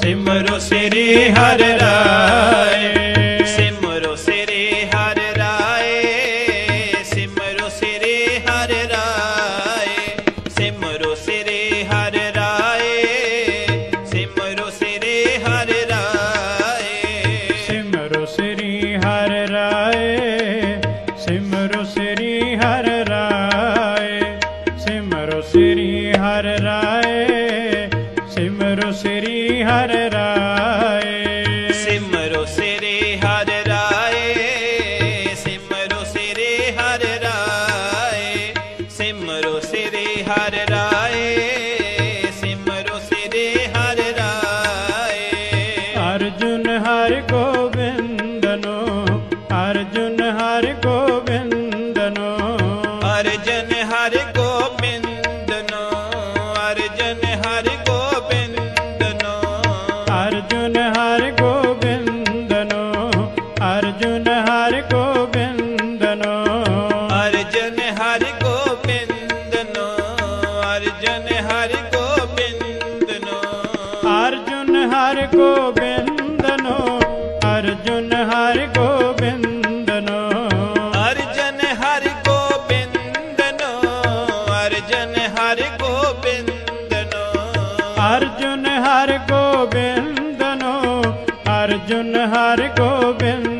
ਸਿਮਰੋ ਸ੍ਰੀ ਹਰਿ ਰਾਏ। ਸਿਮਰੋ ਸ੍ਰੀ ਹਰਿ ਰਾਏ। ਸਿਮਰੋ ਸ੍ਰੀ ਹਰਿ ਰਾਏ। ਸਿਮਰੋ ਸ੍ਰੀ ਹਰਿ ਰਾਏ। ਸਿਮਰੋ ਸ੍ਰੀ ਹਰਿ ਰਾਏ। ਸਿਮਰੋ ਸ੍ਰੀ ਹਰਿ ਰਾਏ। ਸਿਮਰੋ ਸ੍ਰੀ ਹਰਿ ਰਾਏ। ਸਿਮਰੋ ਸ੍ਰੀ ਹਰਿ ਰਾਏ। ਸਿਮਰੋ ਸ੍ਰੀ हर रा ਅਰਜਨ ਹਰਿ ਗੋਬਿੰਦ ਨੋ ਅਰਜੁਨ ਹਰਿ ਗੋਬਿੰਦਨੋ ਅਰਜੁਨ ਹਰਿ ਗੋਬਿੰਦਨੋ। ਅਰਜਨ ਹਰਿ ਗੋਬਿੰਦ ਨੋ ਅਰਜਨ ਹਰਿ ਗੋਬਿੰਦ ਨੋ ਅਰਜੁਨ ਹਰਿ ਗੋਬਿੰਦਨੋ ਅਰਜੁਨ ਹਰਿ ਗੋਬਿੰਦਨੋ।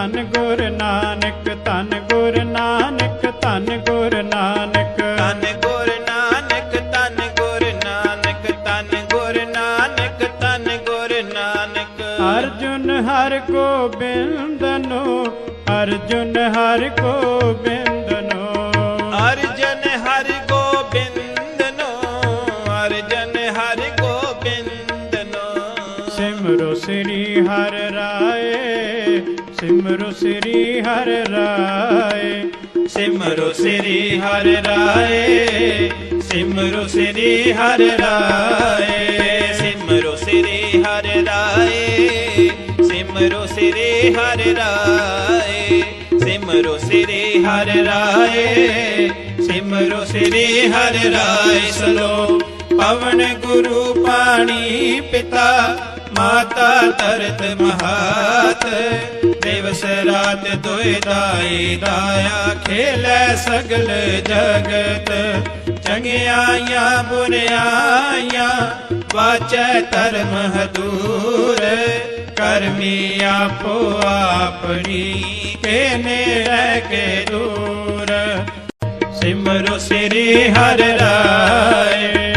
ਧੰਨ ਗੁਰ ਨਾਨਕ ਧੰਨ ਗੁਰ ਨਾਨਕ ਧੰਨ ਗੁਰ ਨਾਨਕ। ਧੰਨ ਗੁਰ ਨਾਨਕ ਧੰਨ ਗੁਰ ਨਾਨਕ ਧੰਨ ਗੁਰ ਨਾਨਕ ਧੰਨ ਗੁਰ ਨਾਨਕ। ਅਰਜੁਨ ਹਰਿ ਗੋਬਿੰਦਨੋ ਅਰਜੁਨ ਹਰਿ ਗੋਬਿੰਦਨੋ ਅਰਜਨ ਹਰਿ ਗੋਬਿੰਦ ਨੋ ਅਰਜਨ ਹਰਿ ਗੋਬਿੰਦ ਨੋ। ਸਿਮਰੋ ਸ੍ਰੀ ਹਰਿ ਰਾਏ ਸਿਮਰੋ ਸ੍ਰੀ ਹਰਿ ਰਾਏ, ਸਿਮਰੋ ਸ੍ਰੀ ਹਰਿ ਰਾਏ, ਸਿਮਰੋ ਸ੍ਰੀ ਹਰਿ ਰਾਏ, ਸਿਮਰੋ ਸ੍ਰੀ ਹਰਿ ਰਾਏ, ਸਿਮਰੋ ਸ੍ਰੀ ਹਰਿ ਰਾਏ, ਸਿਮਰੋ ਸ੍ਰੀ ਹਰਿ ਰਾਏ, ਸਿਮਰੋ ਸ੍ਰੀ ਹਰਿ ਰਾਏ ਸਲੋ ਪਵਨ ਗੁਰੂ ਪਾਣੀ ਪਿਤਾ ਮਾਤਾ ਤਰਤ ਮਹਾਤ, ਦਿਵਸ ਰਾਤ ਦੁਇ ਦਾਈ ਦਾਇਆ, ਖੇਲੇ ਸਗਲ ਜਗਤ। ਚੰਗਿਆਈਆਂ ਬੁਰਿਆਈਆਂ ਵਾਚੈ ਧਰਮ ਹਦੂਰ। ਕਰਮੀ ਆਪੋ ਆਪਣੀ ਕੇ ਨੇੜੇ ਕੇ ਦੂਰ। ਸਿਮਰੋ ਸ੍ਰੀ ਹਰਿ ਰਾਏ।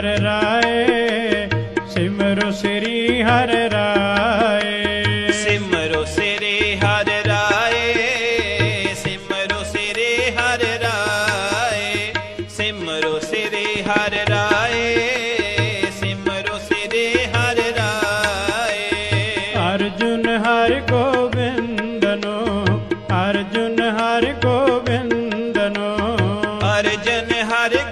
ਹਰਿ ਰਾਏ ਸਿਮਰੋ ਸ੍ਰੀ ਹਰਿ ਰਾਏ। ਸਿਮਰੋ ਸ੍ਰੀ ਹਰਿ ਰਾਏ ਸਿਮਰੋ ਸ੍ਰੀ ਹਰਿ ਰਾਏ। ਸਿਮਰੋ ਸ੍ਰੀ ਹਰਿ ਰਾਏ ਸਿਮਰੋ ਸ੍ਰੀ ਹਰਿ ਰਾਏ। ਅਰਜੁਨ ਹਰਿ ਗੋਬਿੰਦਨੋ ਅਰਜੁਨ ਹਰਿ ਗੋਬਿੰਦਨੋ। ਅਰਜਨ ਹਰਿ